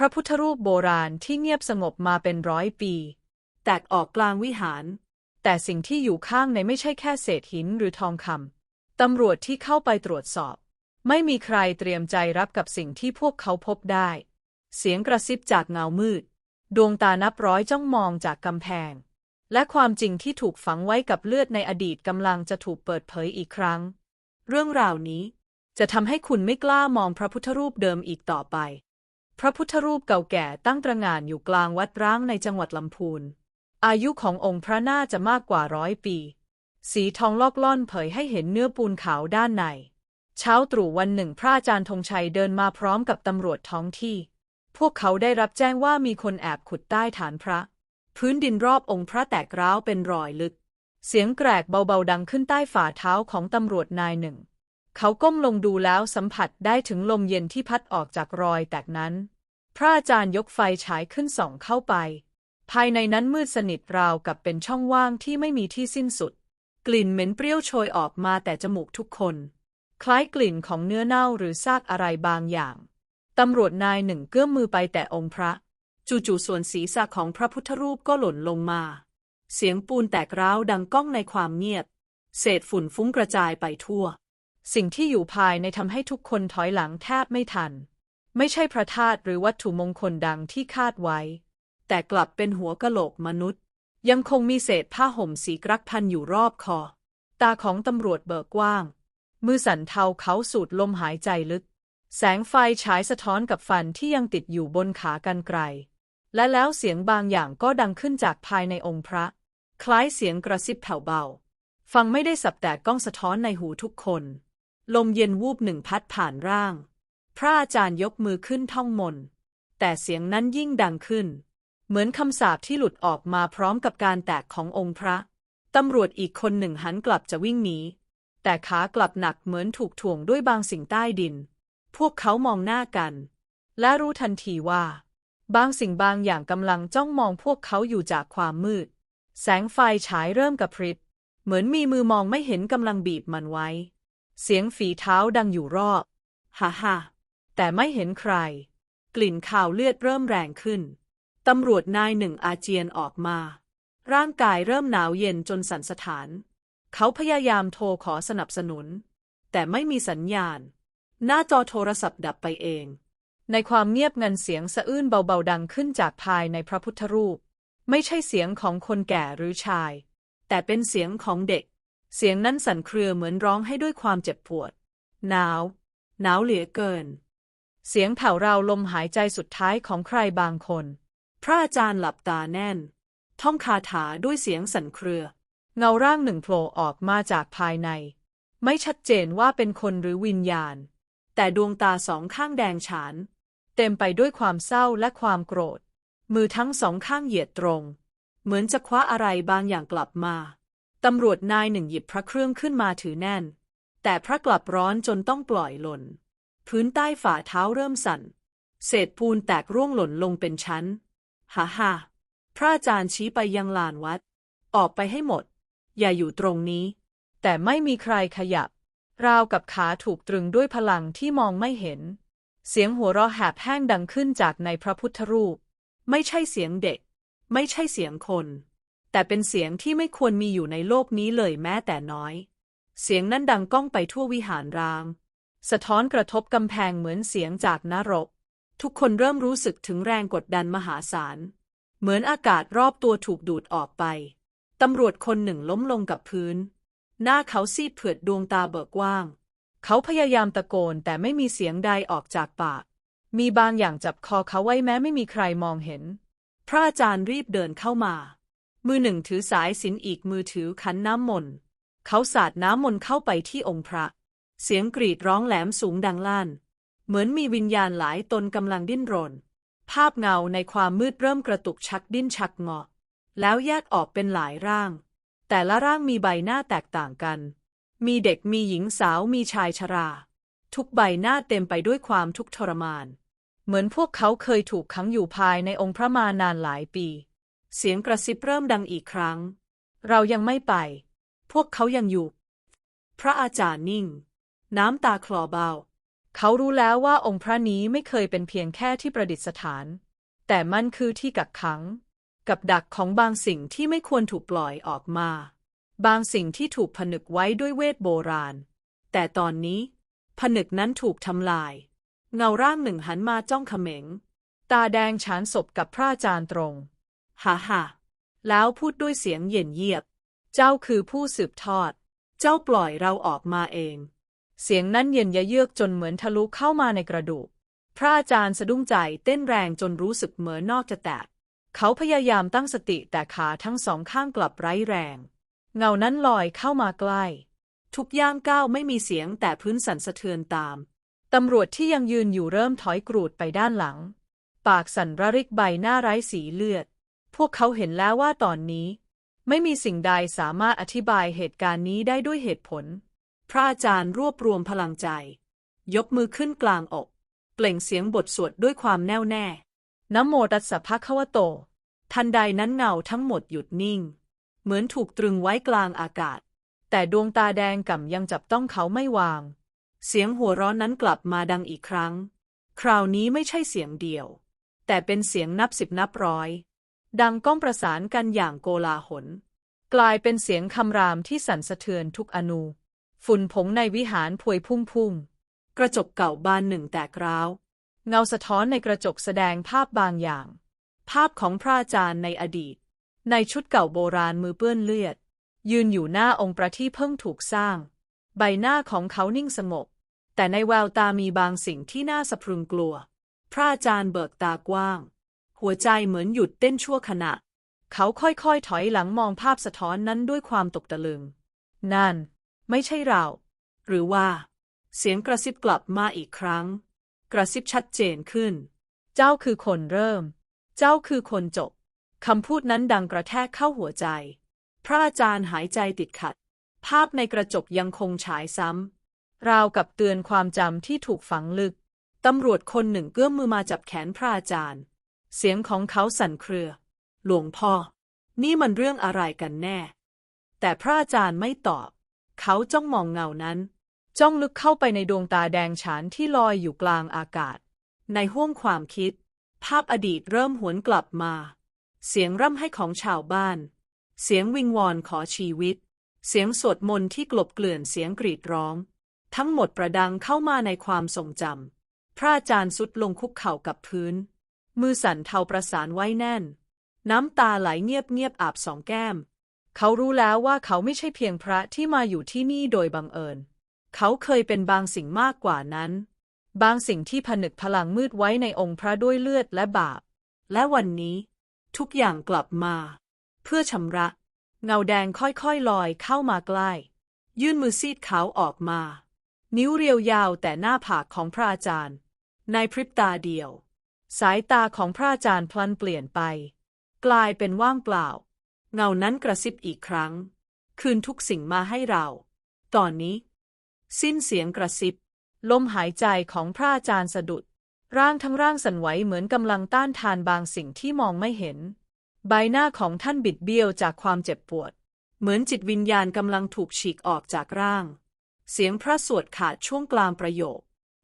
พระพุทธรูปโบราณที่เงียบสงบมาเป็นร้อยปี แตกออกกลางวิหาร แต่สิ่งที่อยู่ข้างในไม่ใช่แค่เศษหินหรือทองคำตำรวจที่เข้าไปตรวจสอบ ไม่มีใครเตรียมใจรับกับสิ่งที่พวกเขาพบได้ เสียงกระซิบจากเงามืด ดวงตานับร้อยจ้องมองจากกำแพง และความจริงที่ถูกฝังไว้กับเลือดในอดีตกำลังจะถูกเปิดเผยอีกครั้ง เรื่องราวนี้จะทำให้คุณไม่กล้ามองพระพุทธรูปเดิมอีกต่อไป พระพุทธรูปเก่าแก่ตั้งตระหง่านอยู่กลางวัดร้างในจังหวัดลำพูน อายุขององค์พระน่าจะมากกว่าร้อยปี สีทองลอกล่อนเผยให้เห็นเนื้อปูนขาวด้านใน เช้าตรู่วันหนึ่งพระอาจารย์ธงชัยเดินมาพร้อมกับตำรวจท้องที่ พวกเขาได้รับแจ้งว่ามีคนแอบขุดใต้ฐานพระ พื้นดินรอบองค์พระแตกร้าวเป็นรอยลึก เสียงแกรกเบาๆดังขึ้นใต้ฝ่าเท้าของตำรวจนายหนึ่ง เขาก้มลงดูแล้วสัมผัสได้ถึงลมเย็นที่พัดออกจากรอยแตกนั้น พระอาจารย์ยกไฟฉายขึ้นส่องเข้าไป ภายในนั้นมืดสนิทราวกับเป็นช่องว่างที่ไม่มีที่สิ้นสุด กลิ่นเหม็นเปรี้ยวโชยออกมาแต่จมูกทุกคน คล้ายกลิ่นของเนื้อเน่าหรือซากอะไรบางอย่าง ตำรวจนายหนึ่งเกื้อมมือไปแต่องค์พระ จู่ๆส่วนศีรษะของพระพุทธรูปก็หล่นลงมา เสียงปูนแตกร้าวดังก้องในความเงียบ เศษฝุ่นฟุ้งกระจายไปทั่ว สิ่งที่อยู่ภายในทำให้ทุกคนถอยหลังแทบไม่ทัน ไม่ใช่พระธาตุหรือวัตถุมงคลดังที่คาดไว้ แต่กลับเป็นหัวกะโหลกมนุษย์ ยังคงมีเศษผ้าห่มสีกรักพันอยู่รอบคอ ตาของตำรวจเบิกกว้าง มือสั่นเทาเขาสูดลมหายใจลึก แสงไฟฉายสะท้อนกับฟันที่ยังติดอยู่บนขากันไกล และแล้วเสียงบางอย่างก็ดังขึ้นจากภายในองค์พระ คล้ายเสียงกระซิบแผ่วเบา ฟังไม่ได้สับแต่ก้องสะท้อนในหูทุกคน ลมเย็นวูบหนึ่งพัดผ่านร่าง พระอาจารย์ยกมือขึ้นท่องมน แต่เสียงนั้นยิ่งดังขึ้น เหมือนคำสาปที่หลุดออกมาพร้อมกับการแตกขององค์พระ ตำรวจอีกคนหนึ่งหันกลับจะวิ่งหนี แต่ขากลับหนักเหมือนถูกถ่วงด้วยบางสิ่งใต้ดิน พวกเขามองหน้ากัน และรู้ทันทีว่า บางสิ่งบางอย่างกำลังจ้องมองพวกเขาอยู่จากความมืด แสงไฟฉายเริ่มกระพริบ เหมือนมีมือมองไม่เห็นกำลังบีบมันไว้ เสียงฝีเท้าดังอยู่รอบฮ่าฮ่าแต่ไม่เห็นใคร กลิ่นข่าวเลือดเริ่มแรงขึ้น ตำรวจนายหนึ่งอาเจียนออกมา ร่างกายเริ่มหนาวเย็นจนสั่นสะท้าน เขาพยายามโทรขอสนับสนุน แต่ไม่มีสัญญาณ หน้าจอโทรศัพท์ดับไปเอง ในความเงียบงันเสียงสะอื้นเบาๆดังขึ้นจากภายในพระพุทธรูป ไม่ใช่เสียงของคนแก่หรือชาย แต่เป็นเสียงของเด็ก เสียงนั้นสั่นเครือเหมือนร้องให้ด้วยความเจ็บปวด หนาว หนาวเหลือเกิน เสียงแผ่วราวลมหายใจสุดท้ายของใครบางคน พระอาจารย์หลับตาแน่น ท่องคาถาด้วยเสียงสั่นเครือ เงาร่างหนึ่งโผล่ออกมาจากภายใน ไม่ชัดเจนว่าเป็นคนหรือวิญญาณ แต่ดวงตาสองข้างแดงฉาน เต็มไปด้วยความเศร้าและความโกรธ มือทั้งสองข้างเหยียดตรง เหมือนจะคว้าอะไรบางอย่างกลับมา ตำรวจนายหนึ่งหยิบพระเครื่องขึ้นมาถือแน่น แต่พระกลับร้อนจนต้องปล่อยหล่น พื้นใต้ฝ่าเท้าเริ่มสั่น เศษปูนแตกร่วงหล่นลงเป็นชั้น ฮ่าฮ่าพระอาจารย์ชี้ไปยังลานวัด ออกไปให้หมด อย่าอยู่ตรงนี้ แต่ไม่มีใครขยับ ราวกับขาถูกตรึงด้วยพลังที่มองไม่เห็น เสียงหัวเราะแหบแห้งดังขึ้นจากในพระพุทธรูป ไม่ใช่เสียงเด็ก ไม่ใช่เสียงคน แต่เป็นเสียงที่ไม่ควรมีอยู่ในโลกนี้เลยแม้แต่น้อย เสียงนั้นดังก้องไปทั่ววิหารร้างสะท้อนกระทบกำแพงเหมือนเสียงจากนรก ทุกคนเริ่มรู้สึกถึงแรงกดดันมหาศาล เหมือนอากาศรอบตัวถูกดูดออกไป ตำรวจคนหนึ่งล้มลงกับพื้น หน้าเขาซีดเผือดดวงตาเบิกกว้าง เขาพยายามตะโกนแต่ไม่มีเสียงใดออกจากปาก มีบางอย่างจับคอเขาไว้แม้ไม่มีใครมองเห็น พระอาจารย์รีบเดินเข้ามา มือหนึ่งถือสายสินอีกมือถือขันน้ำมนต์เขาสาดน้ำมนต์เข้าไปที่องค์พระ เสียงกรีดร้องแหลมสูงดังลั่น เหมือนมีวิญญาณหลายตนกำลังดิ้นรน ภาพเงาในความมืดเริ่มกระตุกชักดิ้นชักงอ แล้วแยกออกเป็นหลายร่าง แต่ละร่างมีใบหน้าแตกต่างกัน มีเด็กมีหญิงสาวมีชายชรา ทุกใบหน้าเต็มไปด้วยความทุกข์ทรมาน เหมือนพวกเขาเคยถูกขังอยู่ภายในองค์พระมานานหลายปี เสียงกระซิบเริ่มดังอีกครั้ง เรายังไม่ไป พวกเขายังอยู่ พระอาจารย์นิ่ง น้ำตาคลอเบา เขารู้แล้วว่าองค์พระนี้ไม่เคยเป็นเพียงแค่ที่ประดิษฐาน แต่มันคือที่กักขัง กับดักของบางสิ่งที่ไม่ควรถูกปล่อยออกมา บางสิ่งที่ถูกผนึกไว้ด้วยเวทโบราณ แต่ตอนนี้ ผนึกนั้นถูกทำลาย เงาร่างหนึ่งหันมาจ้องเขม็ง ตาแดงฉานศพกับพระอาจารย์ตรง ฮ่าฮ่าแล้วพูดด้วยเสียงเย็นเยียบ เจ้าคือผู้สืบทอด เจ้าปล่อยเราออกมาเอง เสียงนั้นเย็นยะเยือกจนเหมือนทะลุเข้ามาในกระดูก พระอาจารย์สะดุ้งใจเต้นแรงจนรู้สึกเหมือนนอกจะแตก เขาพยายามตั้งสติแต่ขาทั้งสองข้างกลับไร้แรง เงานั้นลอยเข้ามาใกล้ ทุกย่างก้าวไม่มีเสียงแต่พื้นสั่นสะเทือนตาม ตำรวจที่ยังยืนอยู่เริ่มถอยกรูดไปด้านหลัง ปากสั่นระริกใบหน้าไร้สีเลือด พวกเขาเห็นแล้วว่าตอนนี้ ไม่มีสิ่งใดสามารถอธิบายเหตุการณ์นี้ได้ด้วยเหตุผล พระอาจารย์รวบรวมพลังใจ ยกมือขึ้นกลางอก เปล่งเสียงบทสวดด้วยความแน่วแน่นโมตัสสะภะคะวะโต ทันใดนั้นเงาทั้งหมดหยุดนิ่ง เหมือนถูกตรึงไว้กลางอากาศ แต่ดวงตาแดงก่ำยังจับต้องเขาไม่วาง เสียงหัวร้อนนั้นกลับมาดังอีกครั้ง คราวนี้ไม่ใช่เสียงเดียว แต่เป็นเสียงนับสิบนับร้อย ดังก้องประสานกันอย่างโกลาหล กลายเป็นเสียงคำรามที่สั่นสะเทือนทุกอนู ฝุ่นผงในวิหารพวยพุ่งพุ่ง กระจกเก่าบานหนึ่งแตกร้าว เงาสะท้อนในกระจกแสดงภาพบางอย่าง ภาพของพระอาจารย์ในอดีต ในชุดเก่าโบราณมือเปื้อนเลือด ยืนอยู่หน้าองค์ประที่เพิ่งถูกสร้าง ใบหน้าของเขานิ่งสงบแต่ในแววตามีบางสิ่งที่น่าสะพรึงกลัว พระอาจารย์เบิกตากว้าง หัวใจเหมือนหยุดเต้นชั่วขณะ เขาค่อยๆ ถอยหลังมองภาพสะท้อนนั้นด้วยความตกตะลึง นั่น ไม่ใช่เรา หรือว่า เสียงกระซิบกลับมาอีกครั้ง กระซิบชัดเจนขึ้น เจ้าคือคนเริ่ม เจ้าคือคนจบคำพูดนั้นดังกระแทกเข้าหัวใจ พระอาจารย์หายใจติดขัด ภาพในกระจกยังคงฉายซ้ำ ราวกับเตือนความจำที่ถูกฝังลึก ตำรวจคนหนึ่งเกื้อมมือมาจับแขนพระอาจารย์ เสียงของเขาสั่นเครือ หลวงพ่อ นี่มันเรื่องอะไรกันแน่ แต่พระอาจารย์ไม่ตอบ เขาจ้องมองเงานั้น จ้องลึกเข้าไปในดวงตาแดงฉานที่ลอยอยู่กลางอากาศ ในห้วงความคิด ภาพอดีตเริ่มหวนกลับมา เสียงร่ำให้ของชาวบ้าน เสียงวิงวอนขอชีวิต เสียงสวดมนต์ที่กลบเกลื่อนเสียงกรีดร้อง ทั้งหมดประดังเข้ามาในความทรงจำพระอาจารย์สุดลงคุกเข่ากับพื้น มือสั่นเทาประสานไว้แน่น น้ำตาไหลเงียบเงียบอาบสองแก้ม เขารู้แล้วว่าเขาไม่ใช่เพียงพระที่มาอยู่ที่นี่โดยบังเอิญ เขาเคยเป็นบางสิ่งมากกว่านั้น บางสิ่งที่ผนึกพลังมืดไว้ในองค์พระด้วยเลือดและบาป และวันนี้ ทุกอย่างกลับมา เพื่อชำระ เงาแดงค่อยๆลอยเข้ามาใกล้ ยื่นมือซีดขาวออกมา นิ้วเรียวยาวแต่หน้าผากของพระอาจารย์ ในพริบตาเดียว สายตาของพระอาจารย์พลันเปลี่ยนไป กลายเป็นว่างเปล่า เงานั้นกระซิบอีกครั้ง คืนทุกสิ่งมาให้เรา ตอนนี้ สิ้นเสียงกระซิบ ลมหายใจของพระอาจารย์สะดุด ร่างทั้งร่างสั่นไหวเหมือนกำลังต้านทานบางสิ่งที่มองไม่เห็น ใบหน้าของท่านบิดเบี้ยวจากความเจ็บปวด เหมือนจิตวิญญาณกำลังถูกฉีกออกจากร่าง เสียงพระสวดขาดช่วงกลางประโยค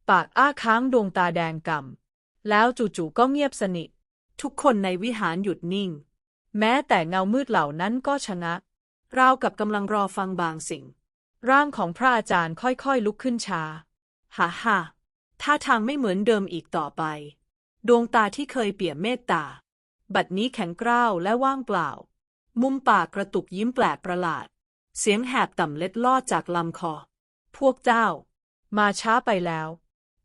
ปากอ้าค้างดวงตาแดงกำ แล้วจู่ๆก็เงียบสนิท ทุกคนในวิหารหยุดนิ่ง แม้แต่เงามืดเหล่านั้นก็ชะงักราวกับกำลังรอฟังบางสิ่ง ร่างของพระอาจารย์ค่อยๆลุกขึ้นช้าฮ่าฮ่าท่าทางไม่เหมือนเดิมอีกต่อไป ดวงตาที่เคยเปี่ยมเมตตา บัดนี้แข็งกร้าวและว่างเปล่า มุมปากกระตุกยิ้มแปลกประหลาด เสียงแหบต่ำเล็ดลอดจากลำคอ พวกเจ้า มาช้าไปแล้ว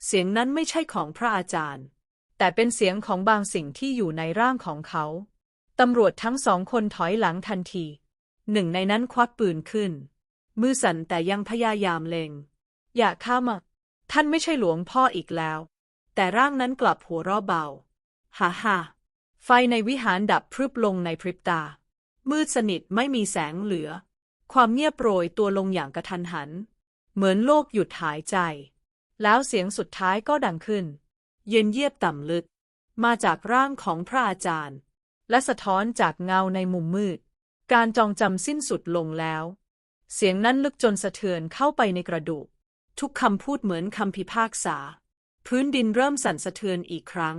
เสียงนั้นไม่ใช่ของพระอาจารย์ แต่เป็นเสียงของบางสิ่งที่อยู่ในร่างของเขา ตำรวจทั้งสองคนถอยหลังทันที หนึ่งในนั้นควักปืนขึ้น มือสั่นแต่ยังพยายามเล็งอย่าข้ามา ท่านไม่ใช่หลวงพ่ออีกแล้ว แต่ร่างนั้นกลับหัวเราะเบา ฮ่าฮ่าไฟในวิหารดับพรึบลงในพริบตา มืดสนิทไม่มีแสงเหลือ ความเงียบโปรยตัวลงอย่างกระทันหัน เหมือนโลกหยุดหายใจ แล้วเสียงสุดท้ายก็ดังขึ้น เย็นเยียบต่ำลึก มาจากร่างของพระอาจารย์ และสะท้อนจากเงาในมุมมืด การจองจำสิ้นสุดลงแล้ว เสียงนั้นลึกจนสะเทือนเข้าไปในกระดูก ทุกคำพูดเหมือนคำพิพากษา พื้นดินเริ่มสั่นสะเทือนอีกครั้ง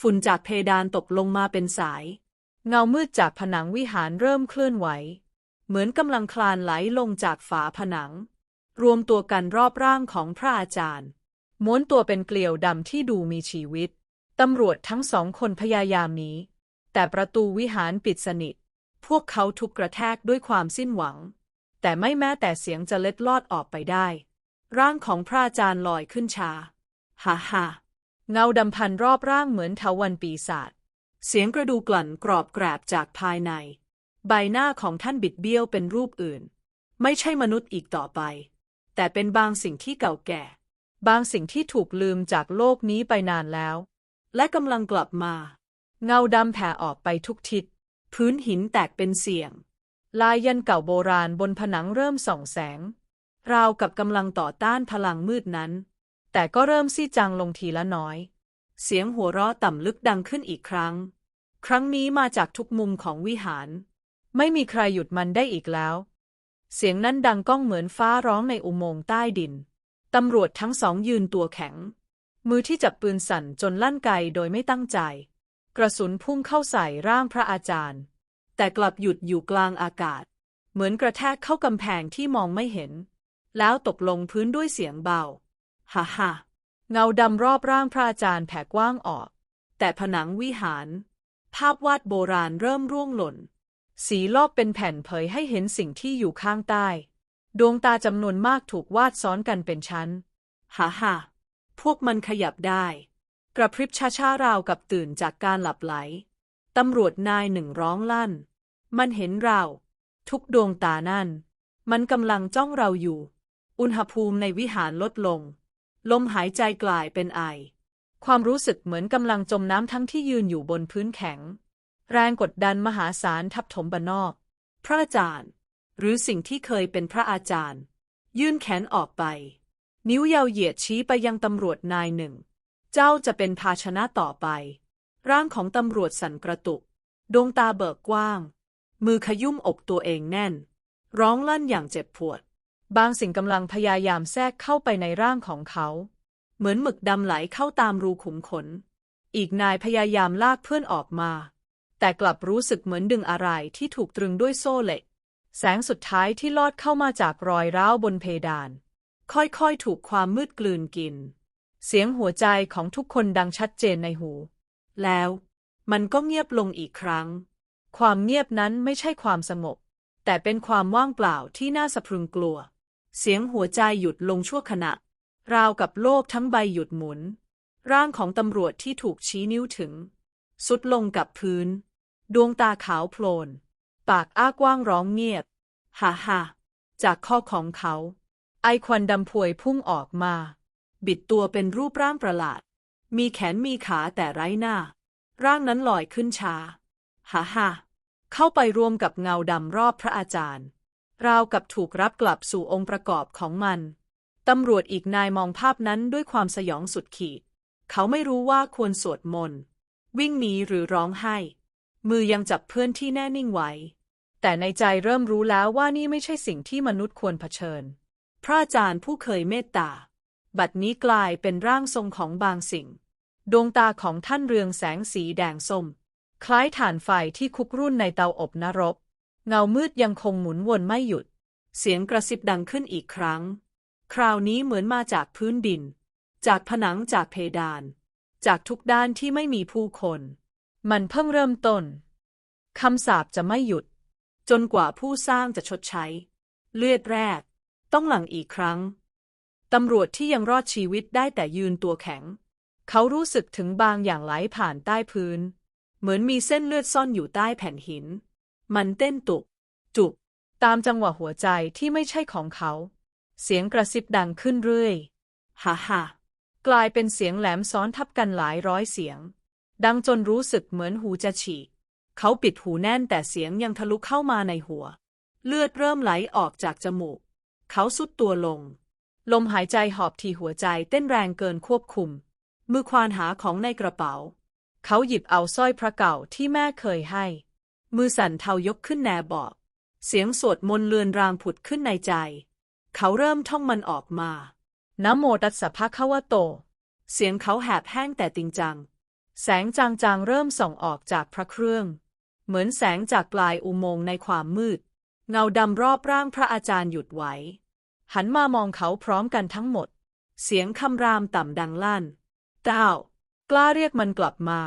ฝุ่นจากเพดานตกลงมาเป็นสาย เงามืดจากผนังวิหารเริ่มเคลื่อนไหว เหมือนกำลังคลานไหลลงจากฝาผนัง รวมตัวกันรอบร่างของพระอาจารย์ ม้วนตัวเป็นเกลียวดำที่ดูมีชีวิต ตำรวจทั้งสองคนพยายามหนีแต่ประตูวิหารปิดสนิท พวกเขาทุกกระแทกด้วยความสิ้นหวัง แต่ไม่แม้แต่เสียงจะเล็ดลอดออกไปได้ ร่างของพระอาจารย์ลอยขึ้นชาฮ่าฮ่าเงาดำพันรอบร่างเหมือนเทวันปีศาจเสียงกระดูกกลั่นกรอบแกรบจากภายใน ใบหน้าของท่านบิดเบี้ยวเป็นรูปอื่น ไม่ใช่มนุษย์อีกต่อไป แต่เป็นบางสิ่งที่เก่าแก่ บางสิ่งที่ถูกลืมจากโลกนี้ไปนานแล้ว และกำลังกลับมา เงาดำแผ่ออกไปทุกทิศ พื้นหินแตกเป็นเสียง ลายยันเก่าโบราณบนผนังเริ่มส่องแสง ราวกับกำลังต่อต้านพลังมืดนั้น แต่ก็เริ่มซี่จางลงทีละน้อย เสียงหัวเราะต่ำลึกดังขึ้นอีกครั้ง ครั้งนี้มาจากทุกมุมของวิหาร ไม่มีใครหยุดมันได้อีกแล้ว เสียงนั้นดังก้องเหมือนฟ้าร้องในอุโมงค์ใต้ดิน ตำรวจทั้งสองยืนตัวแข็ง มือที่จับปืนสั่นจนลั่นไกโดยไม่ตั้งใจ กระสุนพุ่งเข้าใส่ร่างพระอาจารย์ แต่กลับหยุดอยู่กลางอากาศ เหมือนกระแทกเข้ากำแพงที่มองไม่เห็น แล้วตกลงพื้นด้วยเสียงเบาฮ่าฮ่าเงาดำรอบร่างพระอาจารย์แผ่กว้างออก แต่ผนังวิหาร ภาพวาดโบราณเริ่มร่วงหล่น สีลอกเป็นแผ่นเผยให้เห็นสิ่งที่อยู่ข้างใต้ ดวงตาจำนวนมากถูกวาดซ้อนกันเป็นชั้น ฮ่าฮ่าพวกมันขยับได้ กระพริบช้าๆราวกับตื่นจากการหลับไหล ตำรวจนายหนึ่งร้องลั่น มันเห็นเรา ทุกดวงตานั่น มันกำลังจ้องเราอยู่ อุณหภูมิในวิหารลดลง ลมหายใจกลายเป็นไอ ความรู้สึกเหมือนกำลังจมน้ำทั้งที่ยืนอยู่บนพื้นแข็ง แรงกดดันมหาศาลทับถมบนนอก พระอาจารย์ หรือสิ่งที่เคยเป็นพระอาจารย์ ยื่นแขนออกไป นิ้วยาวเหยียดชี้ไปยังตำรวจนายหนึ่ง เจ้าจะเป็นภาชนะต่อไป ร่างของตำรวจสั่นกระตุก ดวงตาเบิกกว้าง มือขยุ่มอกตัวเองแน่น ร้องลั่นอย่างเจ็บปวด บางสิ่งกำลังพยายามแทรกเข้าไปในร่างของเขา เหมือนหมึกดำไหลเข้าตามรูขุมขน อีกนายพยายามลากเพื่อนออกมา แต่กลับรู้สึกเหมือนดึงอะไรที่ถูกตรึงด้วยโซ่เหล็ก แสงสุดท้ายที่ลอดเข้ามาจากรอยร้าวบนเพดาน ค่อยๆ ถูกความมืดกลืนกิน เสียงหัวใจของทุกคนดังชัดเจนในหู แล้วมันก็เงียบลงอีกครั้ง ความเงียบนั้นไม่ใช่ความสงบ แต่เป็นความว่างเปล่าที่น่าสะพรึงกลัว เสียงหัวใจหยุดลงชั่วขณะ ราวกับโลกทั้งใบหยุดหมุน ร่างของตำรวจที่ถูกชี้นิ้วถึง สุดลงกับพื้น ดวงตาขาวโพลน ปากอ้ากว้างร้องเงียบ ฮ่าฮ่าจากข้อของเขา ไอควันดำพวยพุ่งออกมา บิดตัวเป็นรูปร่างประหลาด มีแขนมีขาแต่ไร้หน้า ร่างนั้นลอยขึ้นช้า ฮ่าฮ่าเข้าไปรวมกับเงาดำรอบพระอาจารย์ ราวกับถูกรับกลับสู่องค์ประกอบของมัน ตำรวจอีกนายมองภาพนั้นด้วยความสยองสุดขีด เขาไม่รู้ว่าควรสวดมนต์วิ่งหนีหรือร้องไห้ มือยังจับเพื่อนที่แน่นิ่งไว้ แต่ในใจเริ่มรู้แล้วว่านี่ไม่ใช่สิ่งที่มนุษย์ควรเผชิญ พระอาจารย์ผู้เคยเมตตา บัดนี้กลายเป็นร่างทรงของบางสิ่ง ดวงตาของท่านเรืองแสงสีแดงส้ม คล้ายถ่านไฟที่คุกรุ่นในเตาอบนรก เงามืดยังคงหมุนวนไม่หยุด เสียงกระซิบดังขึ้นอีกครั้ง คราวนี้เหมือนมาจากพื้นดิน จากผนังจากเพดาน จากทุกด้านที่ไม่มีผู้คน มันเพิ่งเริ่มต้นคำสาปจะไม่หยุด จนกว่าผู้สร้างจะชดใช้ เลือดแรก ต้องหลั่งอีกครั้ง ตำรวจที่ยังรอดชีวิตได้แต่ยืนตัวแข็ง เขารู้สึกถึงบางอย่างไหลผ่านใต้พื้น เหมือนมีเส้นเลือดซ่อนอยู่ใต้แผ่นหิน มันเต้นตุก จุก ตามจังหวะหัวใจที่ไม่ใช่ของเขา เสียงกระซิบดังขึ้นเรื่อยฮ่าฮ่ากลายเป็นเสียงแหลมซ้อนทับกันหลายร้อยเสียง ดังจนรู้สึกเหมือนหูจะฉีก เขาปิดหูแน่นแต่เสียงยังทะลุเข้ามาในหัว เลือดเริ่มไหลออกจากจมูก เขาสุดตัวลง ลมหายใจหอบทีหัวใจเต้นแรงเกินควบคุม มือควานหาของในกระเป๋า เขาหยิบเอาสร้อยพระเก่าที่แม่เคยให้ มือสั่นเทายกขึ้นแนบอก เสียงสวดมนต์เลือนรางผุดขึ้นในใจ เขาเริ่มท่องมันออกมานะโมตัสสะภะคะวะโต เสียงเขาแหบแห้งแต่จริงจัง แสงจางๆเริ่มส่องออกจากพระเครื่อง เหมือนแสงจากปลายอุโมงค์ในความมืด เงาดำรอบร่างพระอาจารย์หยุดไว้ หันมามองเขาพร้อมกันทั้งหมด เสียงคำรามต่ำดังลั่นเต้ากล้าเรียกมันกลับมา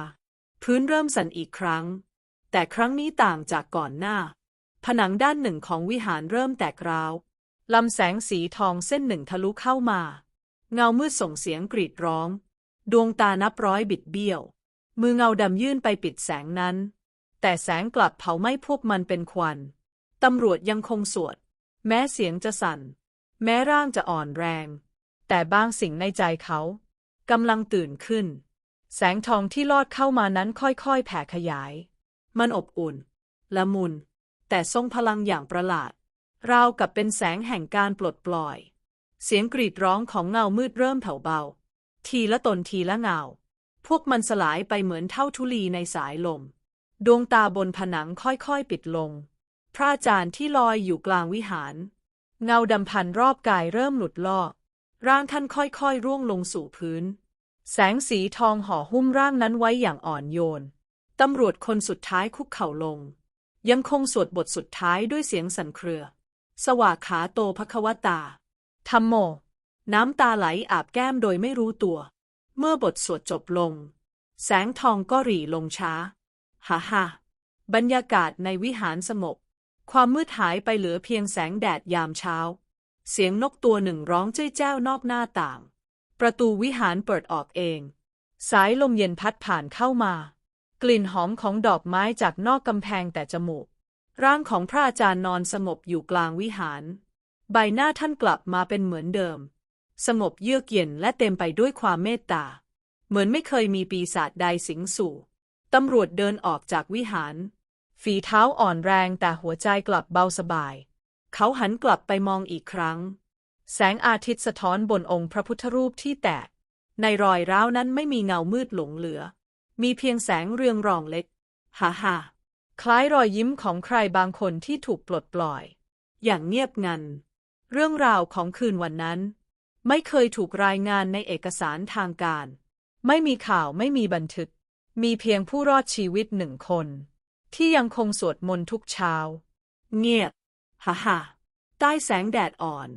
พื้นเริ่มสั่นอีกครั้ง แต่ครั้งนี้ต่างจากก่อนหน้า ผนังด้านหนึ่งของวิหารเริ่มแตกร้าวลำแสงสีทองเส้นหนึ่งทะลุเข้ามา เงามืดส่งเสียงกรีดร้อง ดวงตานับร้อยบิดเบี้ยว มือเงาดำยื่นไปปิดแสงนั้น แต่แสงกลับเผาไหม้พวกมันเป็นควัน ตำรวจยังคงสวด แม้เสียงจะสั่น แม้ร่างจะอ่อนแรง แต่บางสิ่งในใจเขากำลังตื่นขึ้น แสงทองที่ลอดเข้ามานั้นค่อยๆ แผ่ขยาย มันอบอุ่น ละมุน แต่ทรงพลังอย่างประหลาด ราวกับเป็นแสงแห่งการปลดปล่อย เสียงกรีดร้องของเงามืดเริ่มแผ่วเบา ทีละตนทีละเงา พวกมันสลายไปเหมือนเท่าทุลีในสายลม ดวงตาบนผนังค่อยๆปิดลง พระอาจารย์ที่ลอยอยู่กลางวิหาร เงาดำพันรอบกายเริ่มหลุดลอกร่างท่านค่อยๆ ร่วงลงสู่พื้น แสงสีทองห่อหุ้มร่างนั้นไว้อย่างอ่อนโยน ตำรวจคนสุดท้ายคุกเข่าลง ยังคงสวดบทสุดท้ายด้วยเสียงสั่นเครือ สว่าขาโตภควตาธรรมโม น้ำตาไหลอาบแก้มโดยไม่รู้ตัว เมื่อบทสวดจบลง แสงทองก็หรี่ลงช้า ฮ่าฮ่าบรรยากาศในวิหารสงบความมืดหายไปเหลือเพียงแสงแดดยามเช้า เสียงนกตัวหนึ่งร้องเจ้ยแจ้วนอกหน้าต่าง ประตูวิหารเปิดออกเอง สายลมเย็นพัดผ่านเข้ามา กลิ่นหอมของดอกไม้จากนอกกำแพงแต่จมูก ร่างของพระอาจารย์นอนสงบอยู่กลางวิหาร ใบหน้าท่านกลับมาเป็นเหมือนเดิม สงบเยือกเย็นและเต็มไปด้วยความเมตตา เหมือนไม่เคยมีปีศาจใดสิงสู่ตำรวจเดินออกจากวิหาร ฝีเท้าอ่อนแรงแต่หัวใจกลับเบาสบาย เขาหันกลับไปมองอีกครั้ง แสงอาทิตย์สะท้อนบนองค์พระพุทธรูปที่แตก ในรอยร้าวนั้นไม่มีเงามืดหลงเหลือ มีเพียงแสงเรืองรองเล็ก ฮ่าฮ่าคล้ายรอยยิ้มของใครบางคนที่ถูกปลดปล่อย อย่างเงียบงัน เรื่องราวของคืนวันนั้น ไม่เคยถูกรายงานในเอกสารทางการ ไม่มีข่าวไม่มีบันทึก มีเพียงผู้รอดชีวิตหนึ่งคน ที่ยังคงสวดมนต์ทุกเช้า เงียบฮ่าฮ่าใต้แสงแดดอ่อน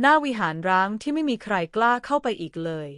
หน้าวิหารร้างที่ไม่มีใครกล้าเข้าไปอีกเลย